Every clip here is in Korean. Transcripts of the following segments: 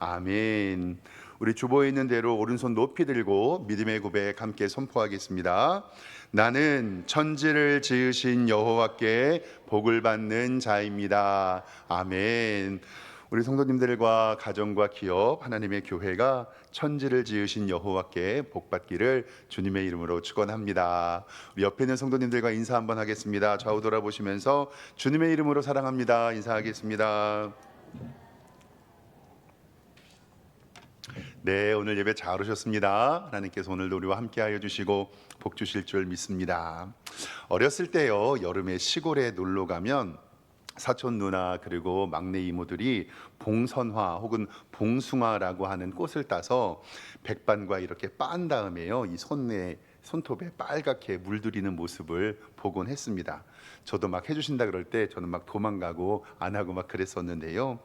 아멘. 우리 주보에 있는 대로 오른손 높이 들고 믿음의 고백 함께 선포하겠습니다. 나는 천지를 지으신 여호와께 복을 받는 자입니다. 아멘. 우리 성도님들과 가정과 기업 하나님의 교회가 천지를 지으신 여호와께 복 받기를 주님의 이름으로 축원합니다. 우리 옆에 있는 성도님들과 인사 한번 하겠습니다. 좌우 돌아보시면서 주님의 이름으로 사랑합니다. 인사하겠습니다. 네, 오늘 예배 잘 오셨습니다. 하나님께서 오늘도 우리와 함께하여 주시고 복 주실 줄 믿습니다. 어렸을 때요, 여름에 시골에 놀러 가면 사촌 누나 그리고 막내 이모들이 봉선화 혹은 봉숭아라고 하는 꽃을 따서 백반과 이렇게 빤 다음에요, 이 손에 손톱에 빨갛게 물들이는 모습을 보곤 했습니다. 저도 막 해주신다 그럴 때 저는 막 도망가고 안 하고 막 그랬었는데요.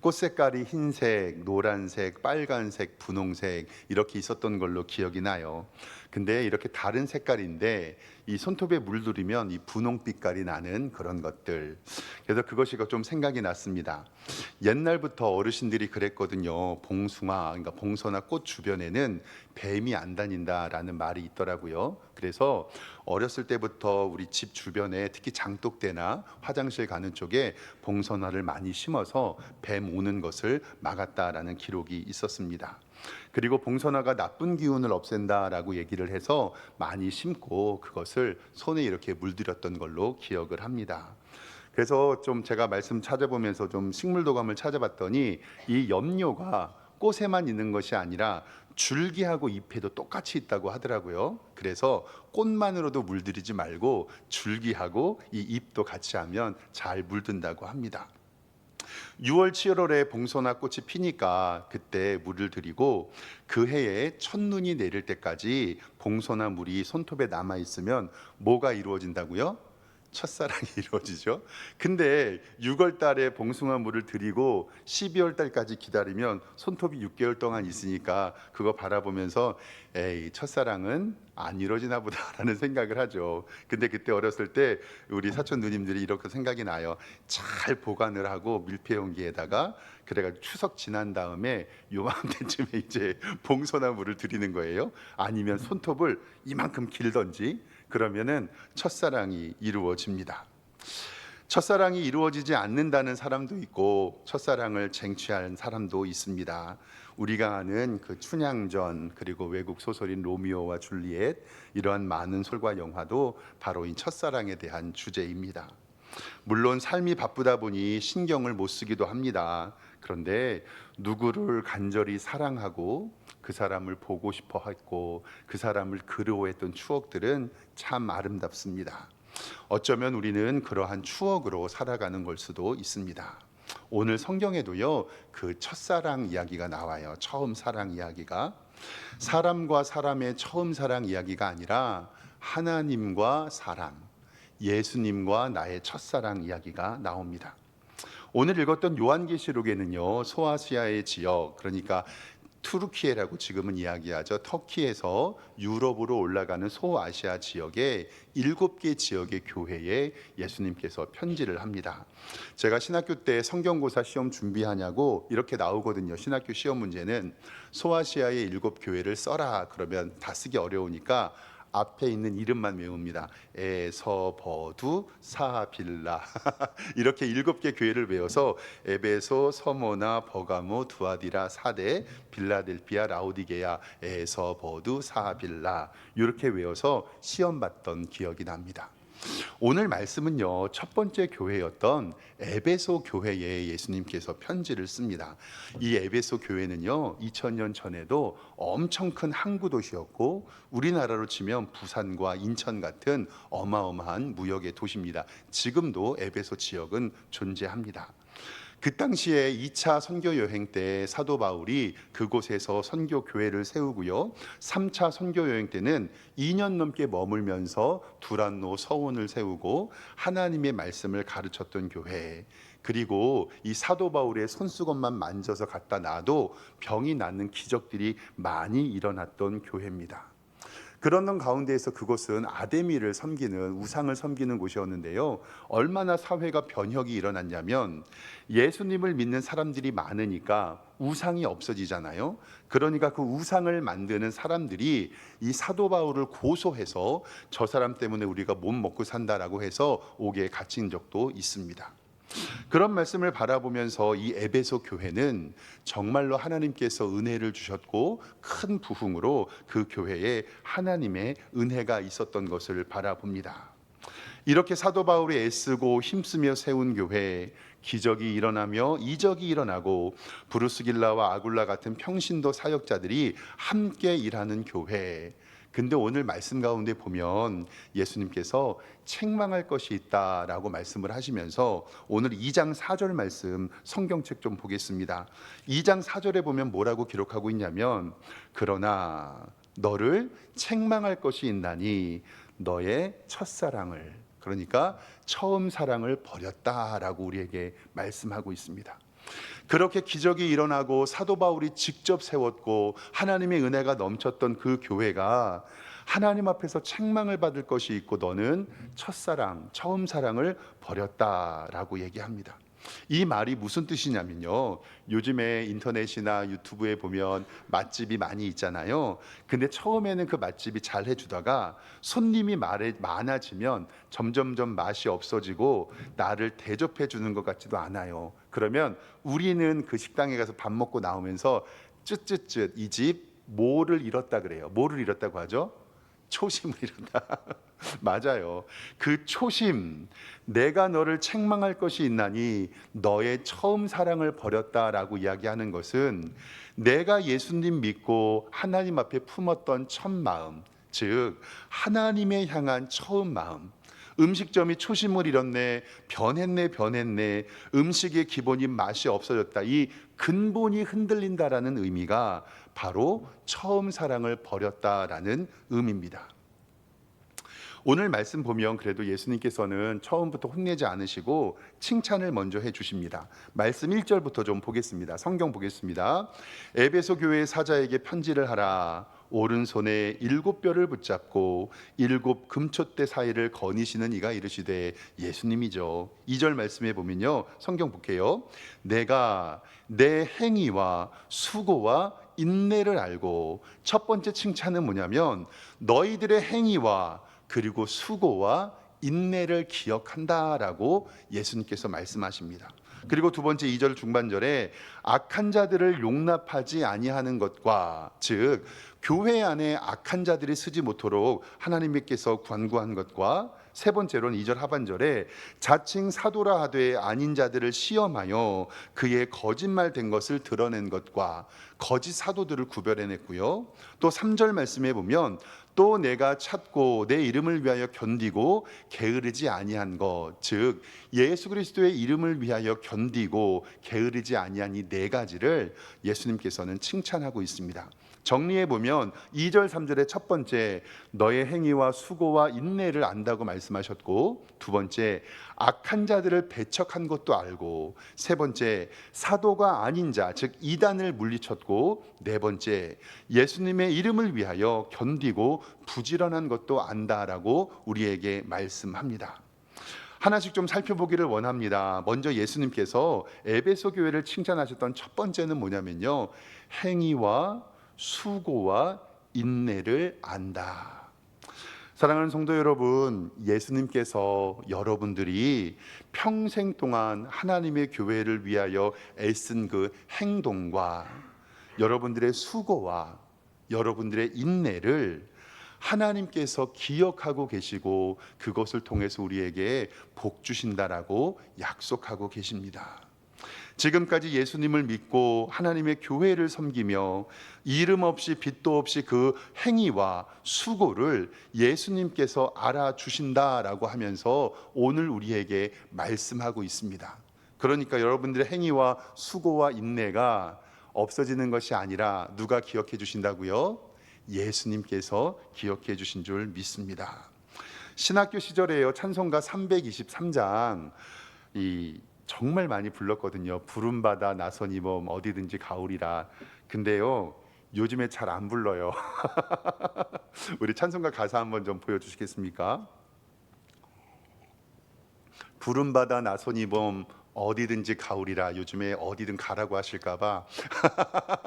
꽃 색깔이 흰색, 노란색, 빨간색, 분홍색 이렇게 있었던 걸로 기억이 나요. 근데 이렇게 다른 색깔인데 이 손톱에 물들이면 이 분홍빛깔이 나는 그런 것들. 그래서 그것이 좀 생각이 났습니다. 옛날부터 어르신들이 그랬거든요. 봉숭아, 그러니까 봉선화 꽃 주변에는 뱀이 안 다닌다라는 말이 있더라고요. 그래서 어렸을 때부터 우리 집 주변에 특히 장독대나 화장실 가는 쪽에 봉선화를 많이 심어서 뱀 오는 것을 막았다라는 기록이 있었습니다. 그리고 봉선화가 나쁜 기운을 없앤다라고 얘기를 해서 많이 심고 그것을 손에 이렇게 물들였던 걸로 기억을 합니다. 그래서 좀 제가 말씀 찾아보면서 좀 식물도감을 찾아봤더니 이 염료가 꽃에만 있는 것이 아니라 줄기하고 잎에도 똑같이 있다고 하더라고요. 그래서 꽃만으로도 물들이지 말고 줄기하고 이 잎도 같이 하면 잘 물든다고 합니다. 6월, 7월에 봉선화 꽃이 피니까 그때 물을 들이고 그 해에 첫눈이 내릴 때까지 봉선화 물이 손톱에 남아 있으면 뭐가 이루어진다고요? 첫사랑이 이루어지죠. 근데 6월 달에 봉숭아 물을 드리고 12월 달까지 기다리면 손톱이 6개월 동안 있으니까 그거 바라보면서 에이, 첫사랑은 안 이루어지나 보다라는 생각을 하죠. 근데 그때 어렸을 때 우리 사촌 누님들이 이렇게 생각이 나요. 잘 보관을 하고 밀폐 용기에다가 그래가지고 추석 지난 다음에 요맘때쯤에 이제 봉선화 물을 드리는 거예요. 아니면 손톱을 이만큼 길던지 그러면은 첫사랑이 이루어집니다. 첫사랑이 이루어지지 않는다는 사람도 있고 첫사랑을 쟁취한 사람도 있습니다. 우리가 아는 그 춘향전 그리고 외국 소설인 로미오와 줄리엣 이러한 많은 솔과 영화도 바로 이 첫사랑에 대한 주제입니다. 물론 삶이 바쁘다 보니 신경을 못 쓰기도 합니다. 그런데 누구를 간절히 사랑하고 그 사람을 보고 싶어 했고 그 사람을 그리워했던 추억들은 참 아름답습니다. 어쩌면 우리는 그러한 추억으로 살아가는 걸 수도 있습니다. 오늘 성경에도요 그 첫사랑 이야기가 나와요. 처음 사랑 이야기가 사람과 사람의 처음 사랑 이야기가 아니라 하나님과 사람, 예수님과 나의 첫사랑 이야기가 나옵니다. 오늘 읽었던 요한계시록에는요 소아시아의 지역 그러니까 투르키에라고 지금은 이야기하죠. 터키에서 유럽으로 올라가는 소아시아 지역의 일곱 개 지역의 교회에 예수님께서 편지를 합니다. 제가 신학교 때 성경고사 시험 준비하냐고 이렇게 나오거든요. 신학교 시험 문제는 소아시아의 일곱 교회를 써라 그러면 다 쓰기 어려우니까 앞에 있는 이름만 외웁니다. 에서버두 사빌라 이렇게 일곱 개 교회를 외워서 에베소, 서모나, 버가모, 두아디라, 사대, 빌라델피아, 라우디게아, 에서버두 사빌라 이렇게 외워서 시험 봤던 기억이 납니다. 오늘 말씀은요 첫 번째 교회였던 에베소 교회에 예수님께서 편지를 씁니다. 이 에베소 교회는요 2000년 전에도 엄청 큰 항구 도시였고 우리나라로 치면 부산과 인천 같은 어마어마한 무역의 도시입니다. 지금도 에베소 지역은 존재합니다. 그 당시에 2차 선교 여행 때 사도 바울이 그곳에서 선교 교회를 세우고요. 3차 선교 여행 때는 2년 넘게 머물면서 두란노 서원을 세우고 하나님의 말씀을 가르쳤던 교회. 그리고 이 사도 바울의 손수건만 만져서 갖다 놔도 병이 낫는 기적들이 많이 일어났던 교회입니다. 그런 가운데에서 그곳은 아데미를 섬기는 우상을 섬기는 곳이었는데요. 얼마나 사회가 변혁이 일어났냐면 예수님을 믿는 사람들이 많으니까 우상이 없어지잖아요. 그러니까 그 우상을 만드는 사람들이 이 사도 바울을 고소해서 저 사람 때문에 우리가 못 먹고 산다라고 해서 옥에 갇힌 적도 있습니다. 그런 말씀을 바라보면서 이 에베소 교회는 정말로 하나님께서 은혜를 주셨고 큰 부흥으로 그 교회에 하나님의 은혜가 있었던 것을 바라봅니다. 이렇게 사도 바울이 애쓰고 힘쓰며 세운 교회 기적이 일어나며 이적이 일어나고 브루스 길라와 아굴라 같은 평신도 사역자들이 함께 일하는 교회 근데 오늘 말씀 가운데 보면 예수님께서 책망할 것이 있다라고 말씀을 하시면서 오늘 2장 4절 말씀 성경책 좀 보겠습니다. 2장 4절에 보면 뭐라고 기록하고 있냐면 그러나 너를 책망할 것이 있나니 너의 첫사랑을 그러니까 처음 사랑을 버렸다라고 우리에게 말씀하고 있습니다. 그렇게 기적이 일어나고 사도 바울이 직접 세웠고 하나님의 은혜가 넘쳤던 그 교회가 하나님 앞에서 책망을 받을 것이 있고 너는 첫사랑, 처음 사랑을 버렸다라고 얘기합니다. 이 말이 무슨 뜻이냐면요. 요즘에 인터넷이나 유튜브에 보면 맛집이 많이 있잖아요. 근데 처음에는 그 맛집이 잘 해주다가 손님이 말에 많아지면 점점점 맛이 없어지고 나를 대접해 주는 것 같지도 않아요. 그러면 우리는 그 식당에 가서 밥 먹고 나오면서 쯧쯧쯧 이 집 뭐를 잃었다 그래요. 뭐를 잃었다고 하죠? 초심을 잃었다. 맞아요. 그 초심, 내가 너를 책망할 것이 있나니 너의 처음 사랑을 버렸다라고 이야기하는 것은 내가 예수님 믿고 하나님 앞에 품었던 첫 마음, 즉 하나님의 향한 처음 마음. 음식점이 초심을 잃었네, 변했네, 변했네, 음식의 기본인 맛이 없어졌다. 이 근본이 흔들린다라는 의미가 바로 처음 사랑을 버렸다라는 의미입니다. 오늘 말씀 보면 그래도 예수님께서는 처음부터 혼내지 않으시고 칭찬을 먼저 해 주십니다. 말씀 1절부터 좀 보겠습니다. 성경 보겠습니다. 에베소 교회 사자에게 편지를 하라. 오른손에 일곱 뼈를 붙잡고 일곱 금촛대 사이를 거니시는 이가 이르시되 예수님이죠. 2절 말씀에 보면요. 성경 볼게요. 내가 내 행위와 수고와 인내를 알고 첫 번째 칭찬은 뭐냐면 너희들의 행위와 그리고 수고와 인내를 기억한다라고 예수님께서 말씀하십니다. 그리고 두 번째 2절 중반절에 악한 자들을 용납하지 아니하는 것과 즉 교회 안에 악한 자들이 쓰지 못도록 하나님께서 권고한 것과 세 번째로는 2절 하반절에 자칭 사도라 하되 아닌 자들을 시험하여 그의 거짓말 된 것을 드러낸 것과 거짓 사도들을 구별해냈고요. 또 3절 말씀에 보면 또 내가 찾고 내 이름을 위하여 견디고 게으르지 아니한 것, 즉 예수 그리스도의 이름을 위하여 견디고 게으르지 아니한 이 네 가지를 예수님께서는 칭찬하고 있습니다. 정리해 보면 2절 3절의 첫 번째 너의 행위와 수고와 인내를 안다고 말씀하셨고 두 번째 악한 자들을 배척한 것도 알고 세 번째 사도가 아닌 자 즉 이단을 물리쳤고 네 번째 예수님의 이름을 위하여 견디고 부지런한 것도 안다라고 우리에게 말씀합니다. 하나씩 좀 살펴보기를 원합니다. 먼저 예수님께서 에베소 교회를 칭찬하셨던 첫 번째는 뭐냐면요. 행위와 수고와 인내를 안다. 사랑하는 성도 여러분, 예수님께서 여러분들이 평생 동안 하나님의 교회를 위하여 애쓴 그 행동과 여러분들의 수고와 여러분들의 인내를 하나님께서 기억하고 계시고 그것을 통해서 우리에게 복 주신다라고 약속하고 계십니다. 지금까지 예수님을 믿고 하나님의 교회를 섬기며 이름 없이 빛도 없이 그 행위와 수고를 예수님께서 알아주신다라고 하면서 오늘 우리에게 말씀하고 있습니다. 그러니까 여러분들의 행위와 수고와 인내가 없어지는 것이 아니라 누가 기억해 주신다고요? 예수님께서 기억해 주신 줄 믿습니다. 신학교 시절에요. 찬송가 323장 이 정말 많이 불렀거든요. 부름 받아 나선 이몸 어디든지 가오리라. 근데요. 요즘에 잘 안 불러요. 우리 찬송가 가사 한번 좀 보여 주시겠습니까? 부른 바다 나선이 봄 어디든지 가오리라 요즘에 어디든 가라고 하실까봐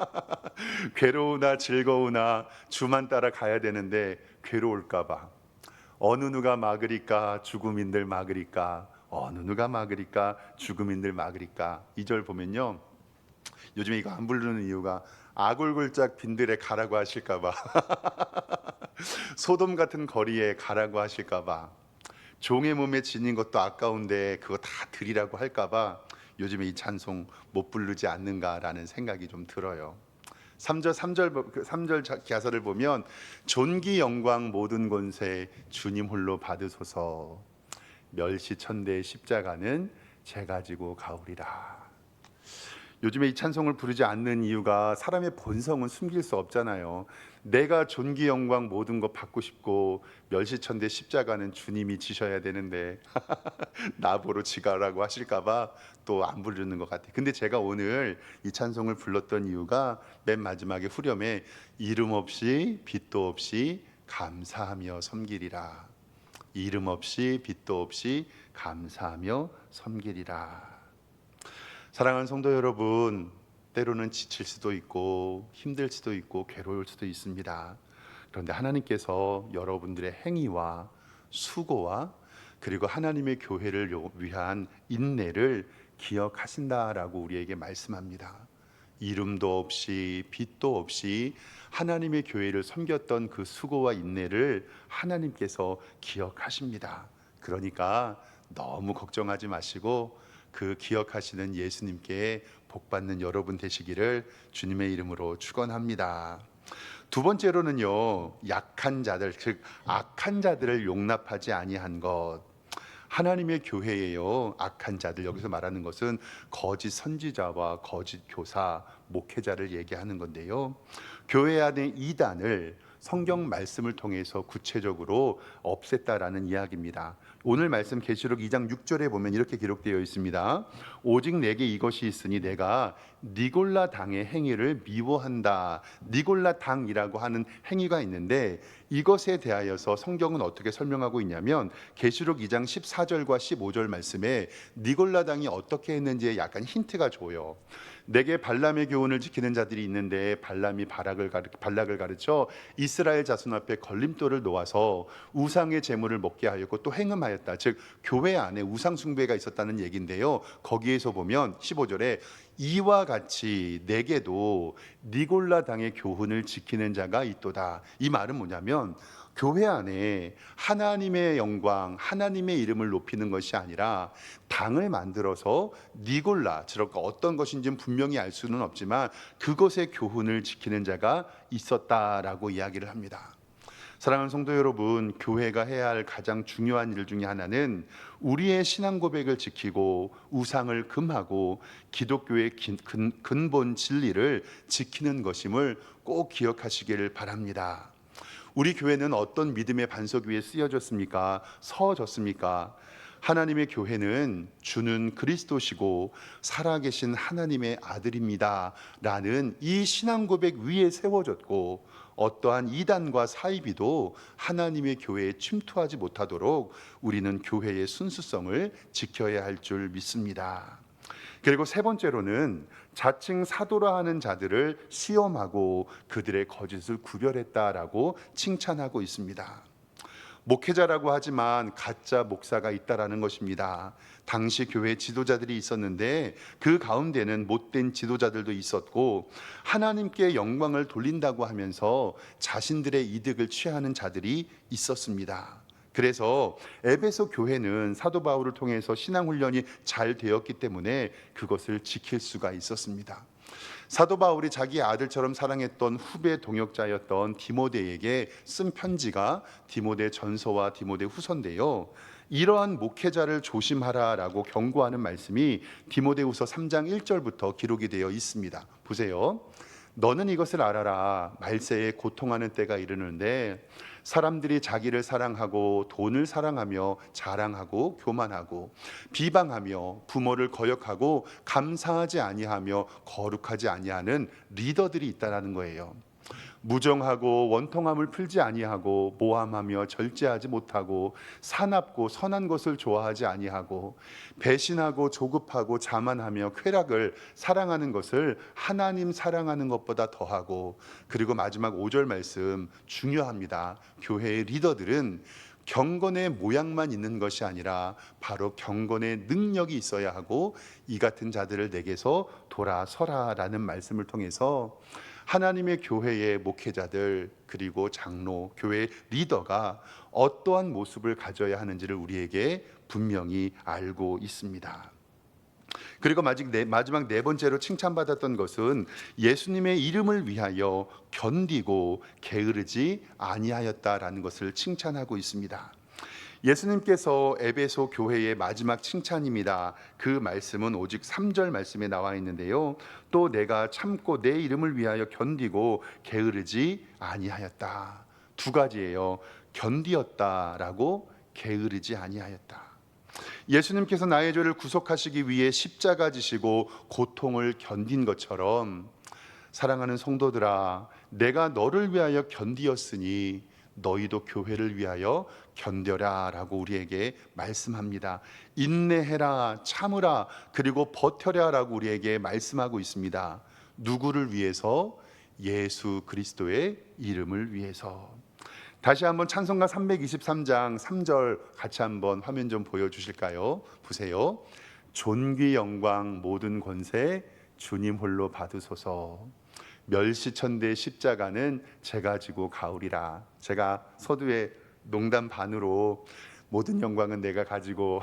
괴로우나 즐거우나 주만 따라 가야 되는데 괴로울까봐 어느 누가 막으리까 죽음인들 막으리까 어느 누가 막으리까? 죽음인들 막으리까? 이절 보면요. 요즘에 이거 안 부르는 이유가 아골골짝 빈들에 가라고 하실까봐. 소돔 같은 거리에 가라고 하실까봐. 종의 몸에 지닌 것도 아까운데 그거 다 드리라고 할까봐 요즘에 이 찬송 못 부르지 않는가라는 생각이 좀 들어요. 3절 3절 3절 가사를 보면 존귀 영광 모든 권세 주님 홀로 받으소서 멸시천대의 십자가는 제가 지고 가오리라. 요즘에 이 찬송을 부르지 않는 이유가 사람의 본성은 숨길 수 없잖아요. 내가 존귀 영광 모든 것 받고 싶고 멸시천대 십자가는 주님이 지셔야 되는데 나보러 지가라고 하실까봐 또 안 부르는 것 같아요. 근데 제가 오늘 이 찬송을 불렀던 이유가 맨 마지막에 후렴에 이름 없이 빛도 없이 감사하며 섬기리라. 이름 없이 빛도 없이 감사하며 섬기리라. 사랑하는 성도 여러분, 때로는 지칠 수도 있고 힘들 수도 있고 괴로울 수도 있습니다. 그런데 하나님께서 여러분들의 행위와 수고와 그리고 하나님의 교회를 요- 위한 인내를 기억하신다라고 우리에게 말씀합니다. 이름도 없이 빛도 없이 하나님의 교회를 섬겼던 그 수고와 인내를 하나님께서 기억하십니다. 그러니까 너무 걱정하지 마시고 그 기억하시는 예수님께 복 받는 여러분 되시기를 주님의 이름으로 축원합니다. 두 번째로는요. 약한 자들 즉 악한 자들을 용납하지 아니한 것. 하나님의 교회예요. 악한 자들 여기서 말하는 것은 거짓 선지자와 거짓 교사, 목회자를 얘기하는 건데요. 교회 안에 이단을 성경 말씀을 통해서 구체적으로 없앴다라는 이야기입니다. 오늘 말씀 계시록 2장 6절에 보면 이렇게 기록되어 있습니다. 오직 내게 이것이 있으니 내가 니골라 당의 행위를 미워한다. 니골라 당이라고 하는 행위가 있는데 이것에 대하여서 성경은 어떻게 설명하고 있냐면 계시록 2장 14절과 15절 말씀에 니골라 당이 어떻게 했는지에 약간 힌트가 줘요. 내게 발람의 교훈을 지키는 자들이 있는데 발람이 바락을 가르, 발락을 가르쳐 이스라엘 자손 앞에 걸림돌을 놓아서 우상의 제물을 먹게 하였고 또 행음하였다. 즉 교회 안에 우상 숭배가 있었다는 얘기인데요. 거기에서 보면 15절에 이와 같이 내게도 니골라 당의 교훈을 지키는 자가 있도다. 이 말은 뭐냐면 교회 안에 하나님의 영광, 하나님의 이름을 높이는 것이 아니라 당을 만들어서 니골라, 즉 어떤 것인지는 분명히 알 수는 없지만 그것의 교훈을 지키는 자가 있었다라고 이야기를 합니다. 사랑하는 성도 여러분, 교회가 해야 할 가장 중요한 일 중에 하나는 우리의 신앙 고백을 지키고 우상을 금하고 기독교의 근본 진리를 지키는 것임을 꼭 기억하시기를 바랍니다. 우리 교회는 어떤 믿음의 반석 위에 쓰여졌습니까? 서졌습니까? 하나님의 교회는 주는 그리스도시고 살아계신 하나님의 아들입니다 라는 이 신앙 고백 위에 세워졌고 어떠한 이단과 사이비도 하나님의 교회에 침투하지 못하도록 우리는 교회의 순수성을 지켜야 할 줄 믿습니다. 그리고 세 번째로는 자칭 사도라 하는 자들을 시험하고 그들의 거짓을 구별했다라고 칭찬하고 있습니다. 목회자라고 하지만 가짜 목사가 있다라는 것입니다. 당시 교회 지도자들이 있었는데 그 가운데는 못된 지도자들도 있었고 하나님께 영광을 돌린다고 하면서 자신들의 이득을 취하는 자들이 있었습니다. 그래서 에베소 교회는 사도 바울을 통해서 신앙 훈련이 잘 되었기 때문에 그것을 지킬 수가 있었습니다. 사도 바울이 자기 아들처럼 사랑했던 후배 동역자였던 디모데에게 쓴 편지가 디모데 전서와 디모데 후서인데요. 이러한 목회자를 조심하라라고 경고하는 말씀이 디모데후서 3장 1절부터 기록이 되어 있습니다. 보세요. 너는 이것을 알아라. 말세에 고통하는 때가 이르는데 사람들이 자기를 사랑하고 돈을 사랑하며 자랑하고 교만하고 비방하며 부모를 거역하고 감사하지 아니하며 거룩하지 아니하는 리더들이 있다라는 거예요. 무정하고 원통함을 풀지 아니하고 모함하며 절제하지 못하고 사납고 선한 것을 좋아하지 아니하고 배신하고 조급하고 자만하며 쾌락을 사랑하는 것을 하나님 사랑하는 것보다 더하고 그리고 마지막 5절 말씀 중요합니다. 교회의 리더들은 경건의 모양만 있는 것이 아니라 바로 경건의 능력이 있어야 하고 이 같은 자들을 내게서 돌아서라라는 말씀을 통해서 하나님의 교회의 목회자들 그리고 장로, 교회 리더가 어떠한 모습을 가져야 하는지를 우리에게 분명히 알고 있습니다. 그리고 네, 마지막 네 번째로 칭찬받았던 것은 예수님의 이름을 위하여 견디고 게으르지 아니하였다라는 것을 칭찬하고 있습니다. 예수님께서 에베소 교회의 마지막 칭찬입니다. 그 말씀은 오직 3절 말씀에 나와 있는데요. 또 내가 참고 내 이름을 위하여 견디고 게으르지 아니하였다. 두 가지예요. 견디었다라고 게으르지 아니하였다. 예수님께서 나의 죄를 구속하시기 위해 십자가 지시고 고통을 견딘 것처럼 사랑하는 성도들아 내가 너를 위하여 견디었으니 너희도 교회를 위하여 견뎌라라고 우리에게 말씀합니다. 인내해라, 참으라, 그리고 버텨라라고 우리에게 말씀하고 있습니다. 누구를 위해서? 예수 그리스도의 이름을 위해서. 다시 한번 찬송가 323장 3절 같이 한번 화면 좀 보여 주실까요? 보세요. 존귀 영광 모든 권세 주님 홀로 받으소서. 멸시천대 십자가는 제가 지고 가오리라. 제가 서두에 농담 반으로 모든 영광은 내가 가지고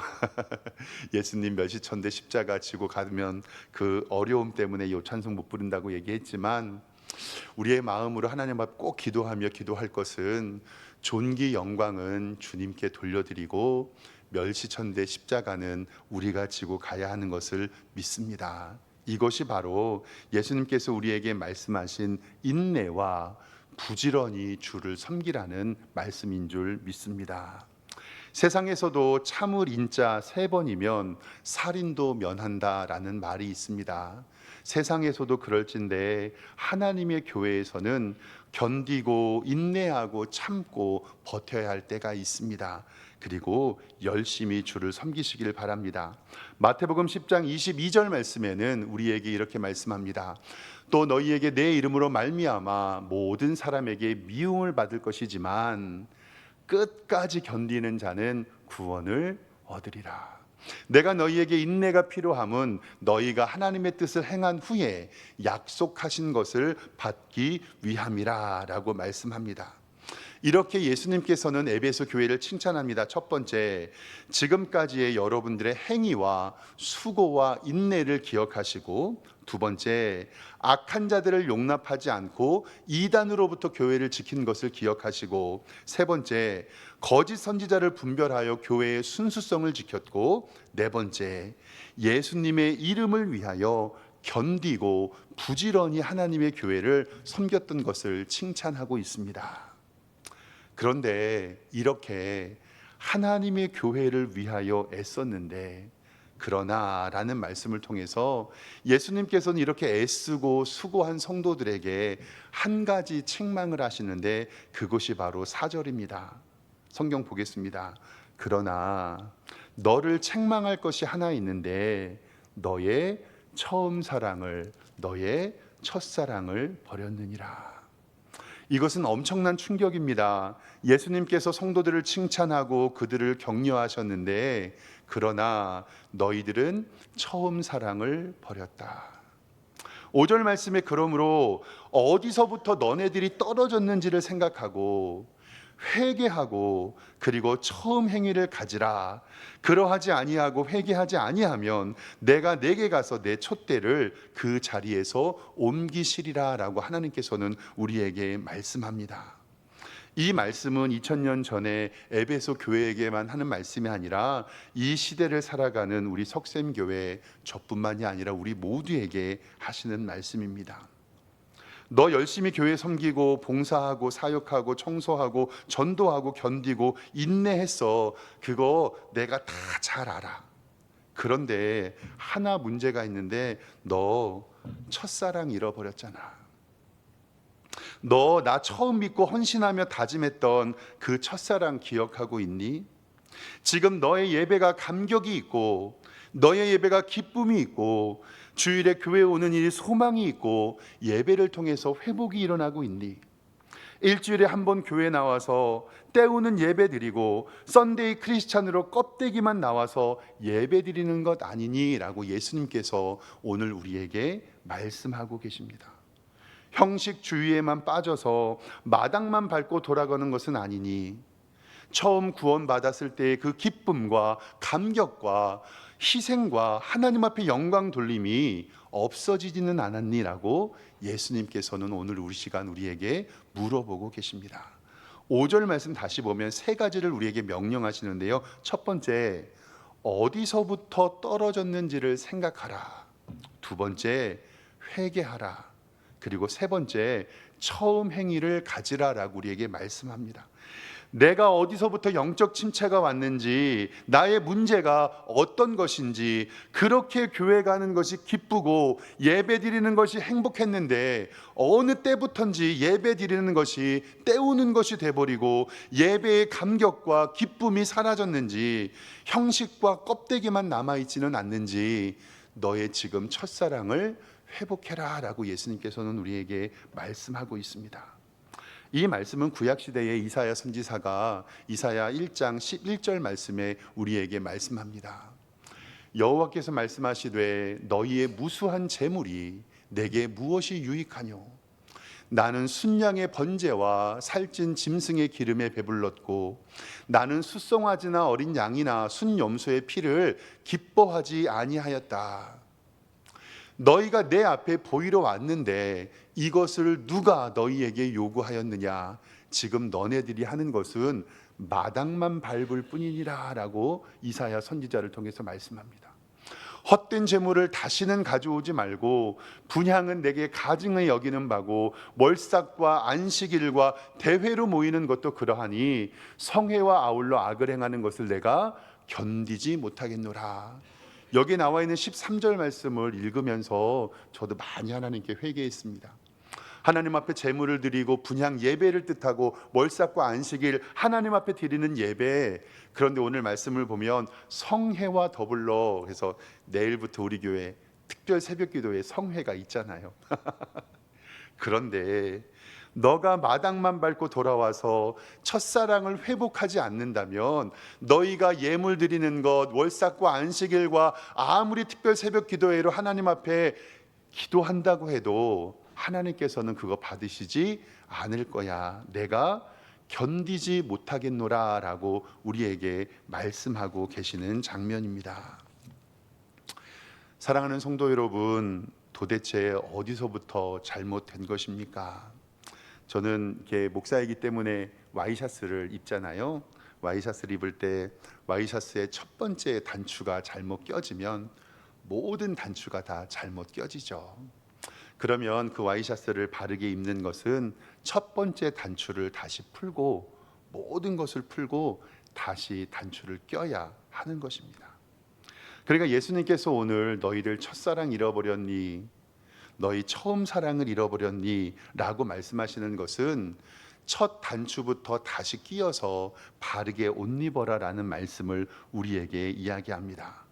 예수님 멸시천대 십자가 지고 가면 그 어려움 때문에 이 찬송 못 부른다고 얘기했지만 우리의 마음으로 하나님 앞 꼭 기도하며 기도할 것은 존귀 영광은 주님께 돌려드리고 멸시천대 십자가는 우리가 지고 가야 하는 것을 믿습니다. 이것이 바로 예수님께서 우리에게 말씀하신 인내와 부지런히 주를 섬기라는 말씀인 줄 믿습니다. 세상에서도 참을 인자 세 번이면 살인도 면한다라는 말이 있습니다. 세상에서도 그럴진데 하나님의 교회에서는 견디고 인내하고 참고 버텨야 할 때가 있습니다. 그리고 열심히 주를 섬기시길 바랍니다. 마태복음 10장 22절 말씀에는 우리에게 이렇게 말씀합니다. 또 너희에게 내 이름으로 말미암아 모든 사람에게 미움을 받을 것이지만 끝까지 견디는 자는 구원을 얻으리라. 내가 너희에게 인내가 필요함은 너희가 하나님의 뜻을 행한 후에 약속하신 것을 받기 위함이라라고 말씀합니다. 이렇게 예수님께서는 에베소 교회를 칭찬합니다. 첫 번째, 지금까지의 여러분들의 행위와 수고와 인내를 기억하시고 두 번째, 악한 자들을 용납하지 않고 이단으로부터 교회를 지킨 것을 기억하시고 세 번째, 거짓 선지자를 분별하여 교회의 순수성을 지켰고 네 번째, 예수님의 이름을 위하여 견디고 부지런히 하나님의 교회를 섬겼던 것을 칭찬하고 있습니다. 그런데 이렇게 하나님의 교회를 위하여 애썼는데 그러나라는 말씀을 통해서 예수님께서는 이렇게 애쓰고 수고한 성도들에게 한 가지 책망을 하시는데 그것이 바로 사절입니다. 성경 보겠습니다. 그러나 너를 책망할 것이 하나 있는데 너의 처음 사랑을 너의 첫사랑을 버렸느니라. 이것은 엄청난 충격입니다. 예수님께서 성도들을 칭찬하고 그들을 격려하셨는데 그러나 너희들은 처음 사랑을 버렸다. 5절 말씀에 그러므로 어디서부터 너네들이 떨어졌는지를 생각하고 회개하고 그리고 처음 행위를 가지라. 그러하지 아니하고 회개하지 아니하면 내가 내게 가서 내 촛대를 그 자리에서 옮기시리라라고 하나님께서는 우리에게 말씀합니다. 이 말씀은 2000년 전에 에베소 교회에게만 하는 말씀이 아니라 이 시대를 살아가는 우리 석샘 교회 저뿐만이 아니라 우리 모두에게 하시는 말씀입니다. 너 열심히 교회 섬기고 봉사하고 사역하고 청소하고 전도하고 견디고 인내했어. 그거 내가 다 잘 알아. 그런데 하나 문제가 있는데 너 첫사랑 잃어버렸잖아. 너 나 처음 믿고 헌신하며 다짐했던 그 첫사랑 기억하고 있니? 지금 너의 예배가 감격이 있고 너의 예배가 기쁨이 있고 주일에 교회 오는 일이 소망이 있고 예배를 통해서 회복이 일어나고 있니? 일주일에 한 번 교회 나와서 때우는 예배 드리고 썬데이 크리스찬으로 껍데기만 나와서 예배 드리는 것 아니니라고 예수님께서 오늘 우리에게 말씀하고 계십니다. 형식 주의에만 빠져서 마당만 밟고 돌아가는 것은 아니니 처음 구원받았을 때의 그 기쁨과 감격과 희생과 하나님 앞에 영광 돌림이 없어지지는 않았니라고 예수님께서는 오늘 우리 시간 우리에게 물어보고 계십니다. 5절 말씀 다시 보면 세 가지를 우리에게 명령하시는데요. 첫 번째, 어디서부터 떨어졌는지를 생각하라. 두 번째, 회개하라. 그리고 세 번째, 처음 행위를 가지라라고 우리에게 말씀합니다. 내가 어디서부터 영적 침체가 왔는지, 나의 문제가 어떤 것인지, 그렇게 교회 가는 것이 기쁘고 예배 드리는 것이 행복했는데, 어느 때부턴지 예배 드리는 것이 때우는 것이 돼버리고, 예배의 감격과 기쁨이 사라졌는지, 형식과 껍데기만 남아있지는 않는지, 너의 지금 첫사랑을 회복해라 라고 예수님께서는 우리에게 말씀하고 있습니다. 이 말씀은 구약 시대의 이사야 선지사가 이사야 1장 11절 말씀에 우리에게 말씀합니다. 여호와께서 말씀하시되 너희의 무수한 재물이 내게 무엇이 유익하뇨 나는 순양의 번제와 살찐 짐승의 기름에 배불렀고 나는 숫송아지나 어린 양이나 순염소의 피를 기뻐하지 아니하였다. 너희가 내 앞에 보이러 왔는데 이것을 누가 너희에게 요구하였느냐? 지금 너네들이 하는 것은 마당만 밟을 뿐이니라라고 이사야 선지자를 통해서 말씀합니다. 헛된 재물을 다시는 가져오지 말고 분향은 내게 가증을 여기는 바고 월삭과 안식일과 대회로 모이는 것도 그러하니 성회와 아울러 악을 행하는 것을 내가 견디지 못하겠노라. 여기 나와 있는 13절 말씀을 읽으면서 저도 많이 하나님께 회개했습니다. 하나님 앞에 제물을 드리고 분향 예배를 뜻하고 월삭과 안식일 하나님 앞에 드리는 예배 그런데 오늘 말씀을 보면 성회와 더불어 그래서 내일부터 우리 교회 특별 새벽 기도에 성회가 있잖아요. 그런데 너가 마당만 밟고 돌아와서 첫사랑을 회복하지 않는다면 너희가 예물 드리는 것, 월삭과 안식일과 아무리 특별 새벽 기도회로 하나님 앞에 기도한다고 해도 하나님께서는 그거 받으시지 않을 거야. 내가 견디지 못하겠노라라고 우리에게 말씀하고 계시는 장면입니다. 사랑하는 성도 여러분, 도대체 어디서부터 잘못된 것입니까? 저는 이렇게 목사이기 때문에 와이셔츠를 입잖아요. 와이셔츠를 입을 때 와이셔츠의 첫 번째 단추가 잘못 껴지면 모든 단추가 다 잘못 껴지죠. 그러면 그 와이셔츠를 바르게 입는 것은 첫 번째 단추를 다시 풀고 모든 것을 풀고 다시 단추를 껴야 하는 것입니다. 그러니까 예수님께서 오늘 너희를 첫사랑 잃어버렸니? 너희 처음 사랑을 잃어버렸니? 라고 말씀하시는 것은 첫 단추부터 다시 끼어서 바르게 옷 입어라 라는 말씀을 우리에게 이야기합니다.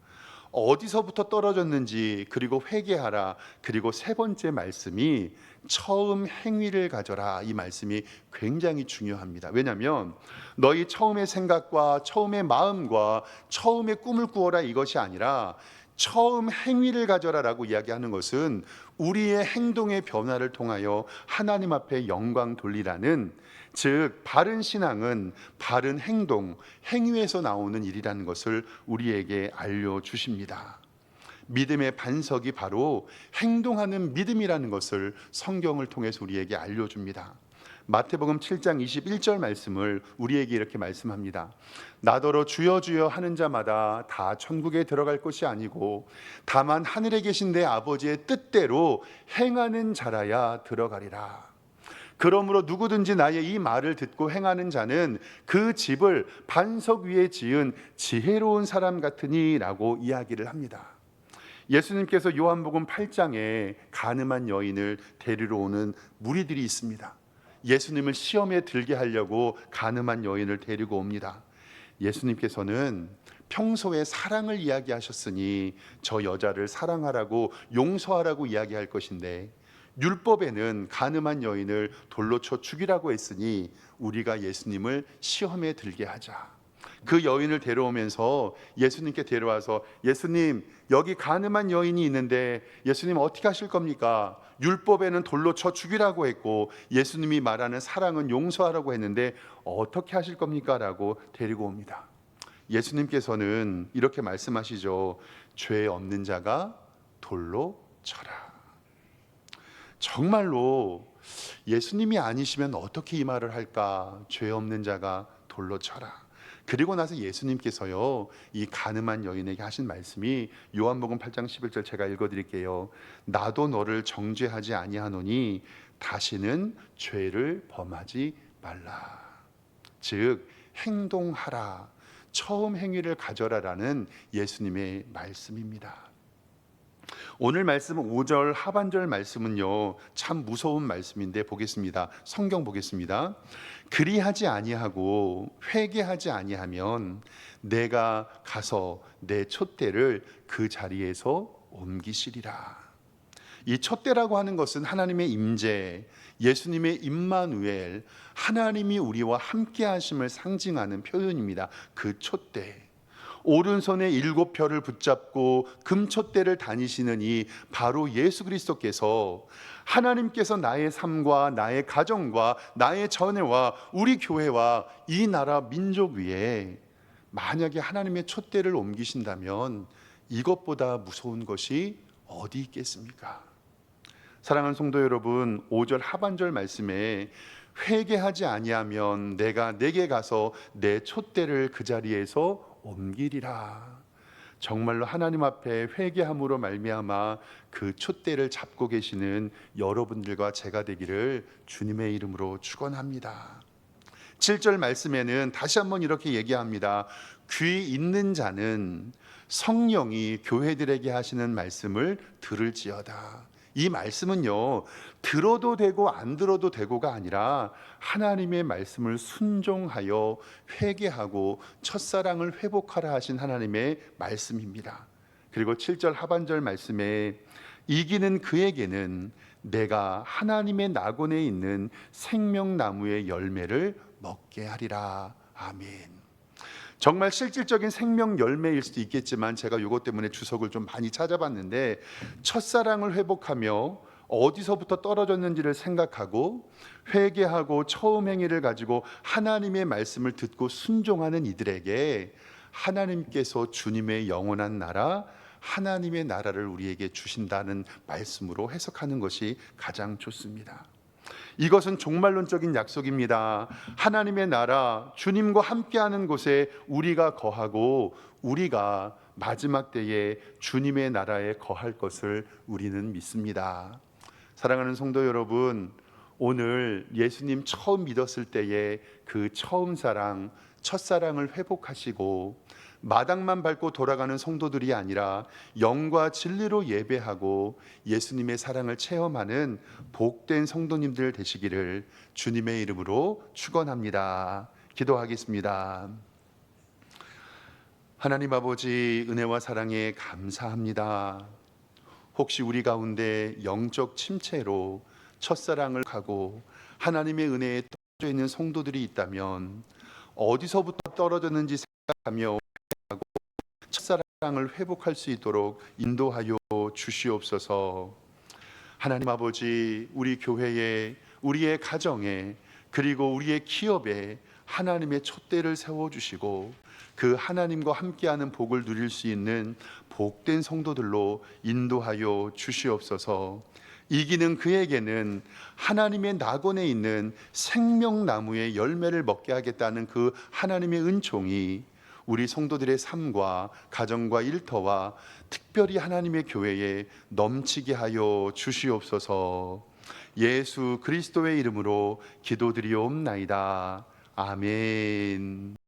어디서부터 떨어졌는지 그리고 회개하라 그리고 세 번째 말씀이 처음 행위를 가져라 이 말씀이 굉장히 중요합니다. 왜냐하면 너희 처음의 생각과 처음의 마음과 처음의 꿈을 꾸어라 이것이 아니라 처음 행위를 가져라라고 이야기하는 것은 우리의 행동의 변화를 통하여 하나님 앞에 영광 돌리라는 즉 바른 신앙은 바른 행동, 행위에서 나오는 일이라는 것을 우리에게 알려 주십니다. 믿음의 반석이 바로 행동하는 믿음이라는 것을 성경을 통해서 우리에게 알려 줍니다. 마태복음 7장 21절 말씀을 우리에게 이렇게 말씀합니다. 나더러 주여 주여 하는 자마다 다 천국에 들어갈 것이 아니고 다만 하늘에 계신 내 아버지의 뜻대로 행하는 자라야 들어가리라. 그러므로 누구든지 나의 이 말을 듣고 행하는 자는 그 집을 반석 위에 지은 지혜로운 사람 같으니라고 이야기를 합니다. 예수님께서 요한복음 8장에 가늠한 여인을 데리러 오는 무리들이 있습니다. 예수님을 시험에 들게 하려고 가늠한 여인을 데리고 옵니다. 예수님께서는 평소에 사랑을 이야기하셨으니 저 여자를 사랑하라고 용서하라고 이야기할 것인데 율법에는 가늠한 여인을 돌로 쳐 죽이라고 했으니 우리가 예수님을 시험에 들게 하자. 그 여인을 데려오면서 예수님께 데려와서 예수님 여기 가늠한 여인이 있는데 예수님 어떻게 하실 겁니까? 율법에는 돌로 쳐 죽이라고 했고 예수님이 말하는 사랑은 용서하라고 했는데 어떻게 하실 겁니까?라고 데리고 옵니다. 예수님께서는 이렇게 말씀하시죠. 죄 없는 자가 돌로 쳐라. 정말로 예수님이 아니시면 어떻게 이 말을 할까? 죄 없는 자가 돌로 쳐라. 그리고 나서 예수님께서요 이 가늠한 여인에게 하신 말씀이 요한복음 8장 11절 제가 읽어드릴게요. 나도 너를 정죄하지 아니하노니 다시는 죄를 범하지 말라. 즉 행동하라. 처음 행위를 가져라라는 예수님의 말씀입니다. 오늘 말씀은 5절 하반절 말씀은요. 참 무서운 말씀인데 보겠습니다. 성경 보겠습니다. 그리하지 아니하고 회개하지 아니하면 내가 가서 내 촛대를 그 자리에서 옮기시리라. 이 촛대라고 하는 것은 하나님의 임재, 예수님의 임마누엘, 하나님이 우리와 함께 하심을 상징하는 표현입니다. 그 촛대. 오른손에 일곱 별을 붙잡고 금촛대를 다니시는 이 바로 예수 그리스도께서 하나님께서 나의 삶과 나의 가정과 나의 전회와 우리 교회와 이 나라 민족 위에 만약에 하나님의 촛대를 옮기신다면 이것보다 무서운 것이 어디 있겠습니까? 사랑하는 성도 여러분, 5절 하반절 말씀에 회개하지 아니하면 내가 내게 가서 내 촛대를 그 자리에서 옮기리라. 정말로 하나님 앞에 회개함으로 말미암아 그 촛대를 잡고 계시는 여러분들과 제가 되기를 주님의 이름으로 축원합니다. 7절 말씀에는 다시 한번 이렇게 얘기합니다. 귀 있는 자는 성령이 교회들에게 하시는 말씀을 들을지어다. 이 말씀은요, 들어도 되고 안 들어도 되고가 아니라 하나님의 말씀을 순종하여 회개하고 첫사랑을 회복하라 하신 하나님의 말씀입니다. 그리고 7절 하반절 말씀에 이기는 그에게는 내가 하나님의 낙원에 있는 생명나무의 열매를 먹게 하리라. 아멘. 정말 실질적인 생명 열매일 수도 있겠지만 제가 이것 때문에 주석을 좀 많이 찾아봤는데 첫사랑을 회복하며 어디서부터 떨어졌는지를 생각하고 회개하고 처음 행위를 가지고 하나님의 말씀을 듣고 순종하는 이들에게 하나님께서 주님의 영원한 나라 하나님의 나라를 우리에게 주신다는 말씀으로 해석하는 것이 가장 좋습니다. 이것은 종말론적인 약속입니다. 하나님의 나라, 주님과 함께하는 곳에 우리가 거하고 우리가 마지막 때에 주님의 나라에 거할 것을 우리는 믿습니다. 사랑하는 성도 여러분, 오늘 예수님 처음 믿었을 때의 그 처음 사랑, 첫사랑을 회복하시고 마당만 밟고 돌아가는 성도들이 아니라 영과 진리로 예배하고 예수님의 사랑을 체험하는 복된 성도님들 되시기를 주님의 이름으로 축원합니다. 기도하겠습니다. 하나님 아버지 은혜와 사랑에 감사합니다. 혹시 우리 가운데 영적 침체로 첫사랑을 가고 하나님의 은혜에 떨어져 있는 성도들이 있다면 어디서부터 떨어졌는지 생각하며 첫사랑을 회복할 수 있도록 인도하여 주시옵소서. 하나님 아버지, 우리 교회에, 우리의 가정에, 그리고 우리의 기업에 하나님의 촛대를 세워 주시고 그 하나님과 함께하는 복을 누릴 수 있는 복된 성도들로 인도하여 주시옵소서. 이기는 그에게는 하나님의 낙원에 있는 생명나무의 열매를 먹게 하겠다는 그 하나님의 은총이 우리 성도들의 삶과 가정과 일터와 특별히 하나님의 교회에 넘치게 하여 주시옵소서. 예수 그리스도의 이름으로 기도드리옵나이다. 아멘.